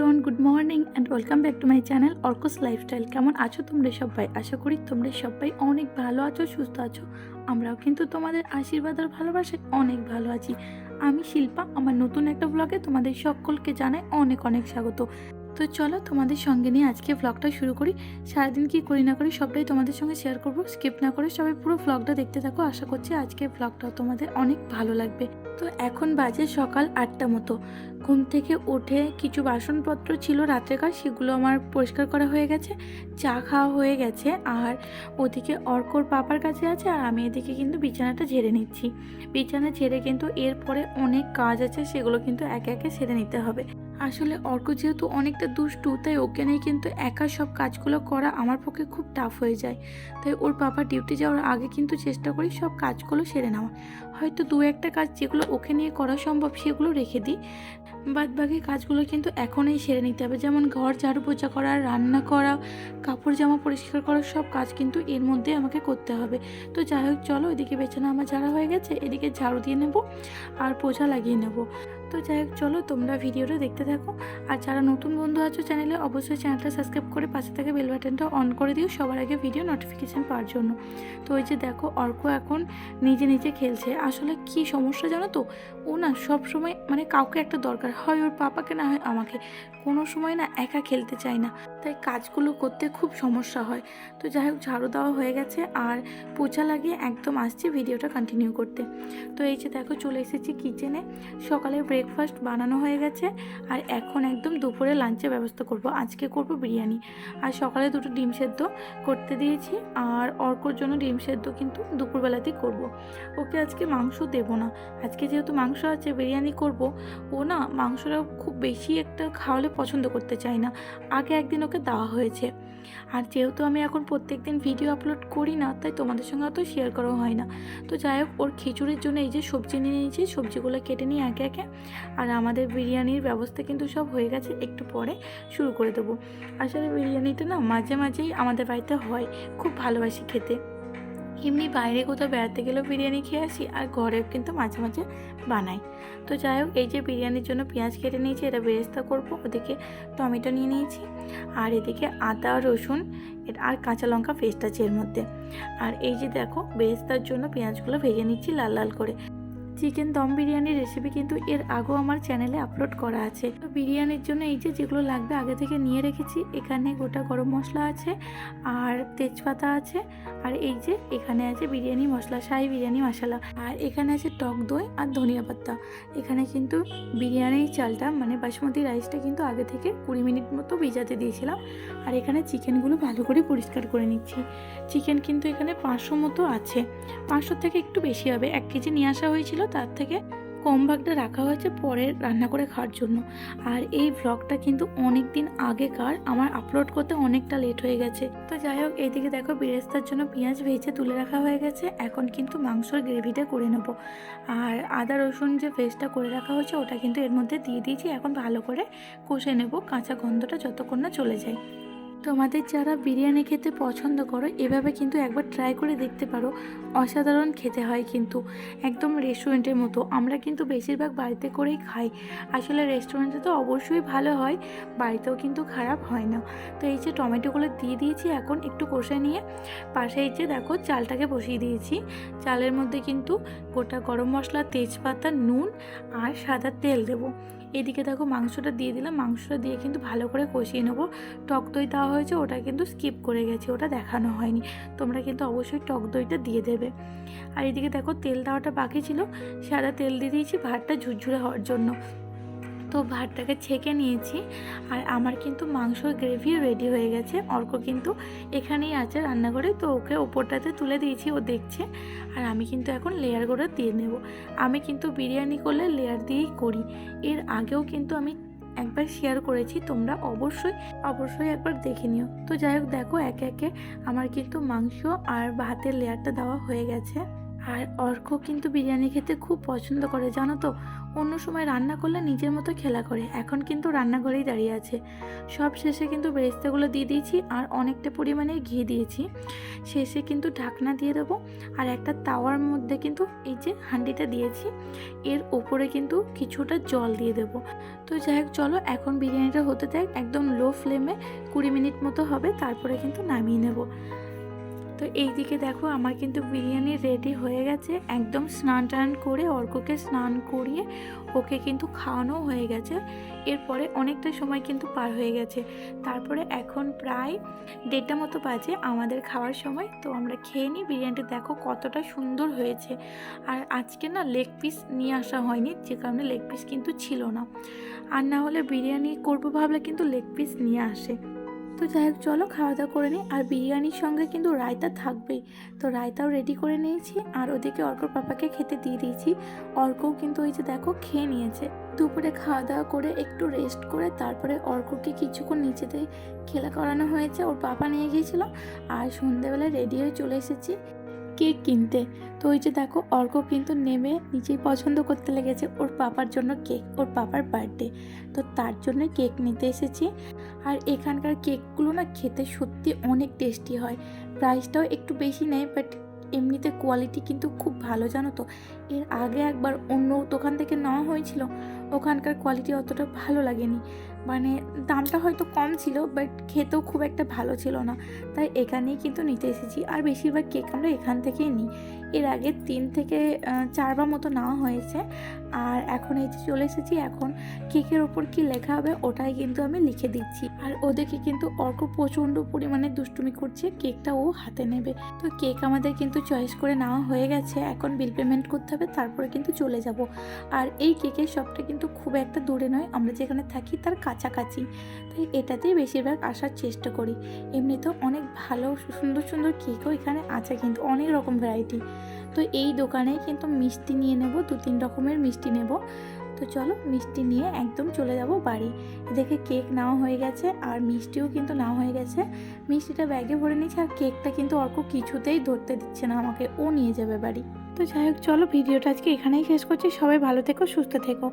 Everyone good morning and welcome back to my channel Arko's lifestyle কেমন আছো তোমরা সবাই? আশা করি তোমরা সবাই অনেক ভালো আছো, সুস্থ আছো। আমরাও কিন্তু তোমাদের আশীর্বাদ আর ভালোবাসায় অনেক ভালো আছি। আমি শিল্পা, আমার নতুন একটা ব্লগে তোমাদের সকলকে জানাই অনেক অনেক স্বাগত। তো চলো তোমাদের সঙ্গে নিয়ে আজকে ব্লগটা শুরু করি। সারাদিন কি করি না করি সবটাই তোমাদের সঙ্গে শেয়ার করব। স্কিপ না করে সবাই পুরো ব্লগটা দেখতে থাকো। আশা করছি আজকের ব্লগটা তোমাদের অনেক ভালো লাগবে। তো এখন বাজে সকাল আটটা মতো। ঘুম থেকে উঠে কিছু বাসনপত্র ছিল রাত্রেকার সেগুলো আমার পরিষ্কার করা হয়ে গেছে। চা খাওয়া হয়ে গেছে। আর ওদিকে অর্কর পাপার কাছে আছে আর আমি এদিকে কিন্তু বিছানাটা ঝেড়ে নিচ্ছি। বিছানা ঝেড়ে কিন্তু এরপরে অনেক কাজ আছে, সেগুলো কিন্তু একে একে সেরে নিতে হবে। আসলে অর্ক যেহেতু অনেকটা দুষ্টু, তাই ওকে নিয়ে কিন্তু একা সব কাজগুলো করা আমার পক্ষে খুব টাফ হয়ে যায়। তাই ওর পাপা ডিউটি যাওয়ার আগে কিন্তু চেষ্টা করি সব কাজগুলো সেরে নেওয়া হয়তো দু একটা কাজ যেগুলো ওকে নিয়ে করা সম্ভব সেগুলো রেখে দিই। বাদ বাকি কাজগুলো কিন্তু এখনই সেরে নিতে হবে। যেমন ঘর ঝাড়ু পোছা করা, রান্না করা, কাপড় জামা পরিষ্কার করা, সব কাজ কিন্তু এর মধ্যে আমাকে করতে হবে। তো যাই হোক, চলো এদিকে বেছানা আমার ঝাড়া হয়ে গেছে, এদিকে ঝাড়ু দিয়ে নেব আর পোছা লাগিয়ে নেব। তো যাই হোক, চলো তোমরা ভিডিওটা দেখতে থাকো। আর যারা নতুন বন্ধু আছো চ্যানেলে, অবশ্যই চ্যানেলটা সাবস্ক্রাইব করে পাশে থেকে বেল বাটনটা অন করে দিও সবার আগে ভিডিও নোটিফিকেশান পাওয়ার জন্য। তো ওই যে দেখো, অর্ক এখন নিজে নিজে খেলছে। আসলে কি সমস্যা জানো তো? ও না সব সময় মানে কাউকে একটা দরকার হয় ওর পাপাকে, না হয় আমাকে। কোনো সময় না একা খেলতে চায় না। তাই কাজগুলো করতে খুব সমস্যা হয়। তো যাই হোক, ঝাড়ু দেওয়া হয়ে গেছে আর পোছা লাগিয়ে একদম আসছি ভিডিওটা কন্টিনিউ করতে। তো এই যে দেখো, চলে এসেছি কিচেনে সকালে ব্রেকফাস্ট বানানো হয়ে গেছে আর এখন একদম দুপুরে লাঞ্চের ব্যবস্থা করব। আজকে করব বিরিয়ানি। আর সকালে দুটো ডিম সেদ্ধ করতে দিয়েছি আর অর্কর জন্য ডিম সেদ্ধ কিন্তু দুপুরবেলাতেই করব। ওকে আজকে মাংস দেবো না। আজকে যেহেতু মাংস আছে, বিরিয়ানি করব, ও না মাংসটা খুব বেশি একটা খাওয়ালে পছন্দ করতে চায় না। আগে একদিন ওকে দেওয়া হয়েছে। আর যেহেতু আমি এখন প্রত্যেক দিন ভিডিও আপলোড করি না, তাই তোমাদের সঙ্গে অত শেয়ার করাও হয় না। তো যাই হোক, ওর খিচুড়ির জন্য এই যে সবজি নিয়ে নিয়েছি, সবজিগুলো কেটে নিই একে একে আর আমাদের বিরিয়ানির ব্যবস্থা কিন্তু সব হয়ে গেছে, একটু পরে শুরু করে দেবো। আসলে বিরিয়ানিটা না মাঝে মাঝেই আমাদের বাড়িতে হয়, খুব ভালোবাসি খেতে। এমনি বাইরে কোথাও বেড়াতে গেলেও বিরিয়ানি খেয়ে আসি আর ঘরেও কিন্তু মাঝে মাঝে বানাই। তো যাই হোক, এই যে বিরিয়ানির জন্য পেঁয়াজ কেটে নিয়েছি, এটা বেরেস্তা করব, ওদিকে টমেটো নিয়ে নিয়েছি আর এদিকে আদা, রসুন আর কাঁচা লঙ্কা পেস্ট আছে এর মধ্যে। আর এই যে দেখো, বেরেস্তার জন্য পেঁয়াজগুলো ভেজে নিচ্ছি লাল লাল করে। চিকেন দম বিরিয়ানির রেসিপি কিন্তু এর আগেও আমার চ্যানেলে আপলোড করা আছে। তো বিরিয়ানির জন্য এই যে যেগুলো লাগবে আগে থেকে নিয়ে রেখেছি, এখানে গোটা গরম মশলা আছে আর তেজপাতা আছে আর এই যে এখানে আছে বিরিয়ানি মশলা, শাহি বিরিয়ানি মশলা। আর এখানে আছে টক দই আর ধনিয়া পাত্তা এখানে কিন্তু বিরিয়ানির চালটা মানে বাসমতি রাইসটা কিন্তু আগে থেকে কুড়ি মিনিট মতো ভিজাতে দিয়েছিলাম। আর এখানে চিকেনগুলো ভালো করে পরিষ্কার করে নিচ্ছি। চিকেন কিন্তু এখানে পাঁচশো মতো আছে। পাঁচশো থেকে একটু বেশি হবে। এক কেজি নিয়ে আসা হয়েছিল তার থেকে কম ভাগটা রাখা হয়েছে পরে রান্না করে খাওয়ার জন্য। আর এই ব্লগটা কিন্তু অনেক দিন আগেকার। আমার আপলোড করতে অনেকটা লেট হয়ে গেছে। তো যাই হোক এইদিকে দেখো বিরেস্তার জন্য পেঁয়াজ ভেজে তুলে রাখা হয়ে গেছে। এখন কিন্তু মাংসর গ্রেভিটা করে নেব। আর আদা, রসুন যে পেস্টটা করে রাখা হয়েছে, ওটা কিন্তু এর মধ্যে দিয়ে দিয়েছি। এখন ভালো করে কষে নেব। কাঁচা গন্ধটা যতক্ষণ না চলে যায়। তোমাদের যারা বিরিয়ানি খেতে পছন্দ করো, এভাবে কিন্তু একবার ট্রাই করে দেখতে পারো। অসাধারণ খেতে হয় কিন্তু, একদম রেস্টুরেন্টের মতো। আমরা কিন্তু বেশিরভাগ বাড়িতে করেই খাই। আসলে রেস্টুরেন্টে তো অবশ্যই ভালো হয়, বাড়িতেও কিন্তু খারাপ হয় না। তো এই যে টমেটোগুলো দিয়ে দিয়েছি, এখন একটু কষে নিয়ে, পাশে এই যে দেখো চালটাকে বসিয়ে দিয়েছি। চালের মধ্যে কিন্তু গোটা গরম মশলা, তেজপাতা, নুন আর সাদা তেল দেবো। এদিকে দেখো মাংসটা দিয়ে দিলাম, মাংসটা দিয়ে কিন্তু ভালো করে কষিয়ে নেব। টক দই দেওয়া হয়েছে, ওটা কিন্তু স্কিপ করে গেছে, ওটা দেখানো হয়নি। তোমরা কিন্তু অবশ্যই টক দইটা দিয়ে দেবে। আর এদিকে দেখো তেল দেওয়াটা বাকি ছিল, সাদা তেল দিয়ে দিয়েছি, ভাতটা ঝুরঝুরে হওয়ার জন্য। তো ভাতটাকে ছেঁকে নিয়েছি আর আমার কিন্তু মাংসর গ্রেভি রেডি হয়ে গেছে। অর্ক কিন্তু এখানেই আছে রান্নাঘরে, তো ওকে ওপরটাতে তুলে দিয়েছি, ও দেখছে। আর আমি কিন্তু এখন লেয়ার করে দিয়ে নেব। আমি কিন্তু বিরিয়ানি করলে লেয়ার দিয়েই করি। এর আগেও কিন্তু আমি একবার শেয়ার করেছি, তোমরা অবশ্যই অবশ্যই একবার দেখে নিও। তো যাই হোক, দেখো একে একে আমার কিন্তু মাংস আর ভাতের লেয়ারটা দেওয়া হয়ে গেছে। আর অর্ক কিন্তু বিরিয়ানি খেতে খুব পছন্দ করে, জানো তো? অন্য সময় রান্না করলে নিজের মতো খেলা করে। এখন কিন্তু রান্নাঘরেই দাঁড়িয়ে আছে। সব শেষে কিন্তু বেরেস্তাগুলো দিয়ে দিয়েছি আর অনেকটা পরিমাণে ঘি দিয়েছি। শেষে কিন্তু ঢাকনা দিয়ে দেবো আর একটা তাওয়ার মধ্যে কিন্তু এই যে হাঁডিটা দিয়েছি, এর ওপরে কিন্তু কিছুটা জল দিয়ে দেবো। তো যাই হোক, চলো এখন বিরিয়ানিটা হতে থাক, একদম লো ফ্লেমে কুড়ি মিনিট মতো হবে, তারপরে কিন্তু নামিয়ে নেব। তো এই দিকে দেখো আমার কিন্তু বিরিয়ানি রেডি হয়ে গেছে। একদম স্নান টান করে অর্ককে স্নান করিয়ে ওকে কিন্তু খাওয়ানো হয়ে গেছে। এরপরে অনেকটা সময় কিন্তু পার হয়ে গেছে। তারপরে এখন প্রায় দেড়টা মতো বাজে আমাদের খাওয়ার সময়। তো আমরা খেয়ে নিই। বিরিয়ানিটা দেখো কতটা সুন্দর হয়েছে। আর আজকে না লেগ পিস নিয়ে আসা হয়নি, যে কারণে লেগ পিস কিন্তু ছিল না। আর না হলে বিরিয়ানি করব ভাবলে কিন্তু লেগ পিস নিয়ে আসে। তো যাই হোক, চলো খাওয়া দাওয়া করে নিই। আর বিরিয়ানির সঙ্গে কিন্তু রায়তা থাকবেই। তো রায়তাও রেডি করে নিয়েছি, আর ওদিকে অর্ক পাপাকে খেতে দিয়ে দিয়েছি। অর্কও কিন্তু ওই যে দেখো খেয়ে নিয়েছে। দুপুরে খাওয়া দাওয়া করে একটু রেস্ট করে তারপরে অর্ককে কিছুক্ষণ নিচেতে খেলা করানো হয়েছে। ওর পাপা নিয়ে গিয়েছিল, আর সন্ধ্যেবেলায় রেডি হয়ে চলে এসেছি। কেক কিনতে। তো ওই যে দেখো, অর্ক কিন্তু নেমে নিজেই পছন্দ করতে লেগেছে ওর পাপার জন্য কেক, ওর পাপার বার্থডে। তো তার জন্য কেক নিতে এসেছি। আর এখানকার কেকগুলো না খেতে সত্যি অনেক টেস্টি হয়। প্রাইসটাও একটু বেশি নেয়, বাট এমনিতে কোয়ালিটি কিন্তু খুব ভালো, জানো তো? এর আগে একবার অন্য দোকান থেকে নেওয়া হয়েছিল, ওখানকার কোয়ালিটি অতটা ভালো লাগেনি। মানে দামটা হয়তো কম ছিল বাট খেতেও খুব একটা ভালো ছিল না। তাই এখানেই কিন্তু নিতে এসেছি। আর বেশিরভাগ কেক আমরা এখান থেকেই নিই। এর আগে তিন থেকে চারবার মতো নেওয়া হয়েছে। আর এখন এই যে চলে এসেছি, এখন কেকের ওপর কি লেখা হবে ওটাই কিন্তু আমি লিখে দিচ্ছি। আর ওদেরকে কিন্তু অর্ক প্রচণ্ড পরিমাণে দুষ্টুমি করছে কেকটা ও হাতে নেবে। তো কেক আমাদের কিন্তু চয়েস করে নেওয়া হয়ে গেছে। এখন বিল পেমেন্ট করতে হবে, তারপরে কিন্তু চলে যাব। আর এই কেকের শপটা কিন্তু খুব একটা দূরে নয়। আমরা যেখানে থাকি, তার কাছাকাছি। তাই এটাতেই বেশিরভাগ আসার চেষ্টা করি। এমনিতেও অনেক ভালো, সুন্দর সুন্দর কেকও এখানে আছে কিন্তু অনেক রকম ভ্যারাইটি তো এই দোকানে কিন্তু মিষ্টি নিয়ে নেব, দু তিন রকমের মিষ্টি নেব। তো চলো মিষ্টি নিয়ে একদম চলে যাব বাড়ি। দেখে কেক নেওয়া হয়ে গেছে আর মিষ্টিও কিন্তু নেওয়া হয়ে গেছে। মিষ্টিটা ব্যাগে ভরে নিয়েছে আর কেকটা কিন্তু অর্ক কিছুতেই ধরতে দিচ্ছে না আমাকে, ও নিয়ে যাবে বাড়ি। তো যাই হোক, চলো ভিডিওটা আজকে এখানেই শেষ করছি। সবাই ভালো থেকো, সুস্থ থেকো।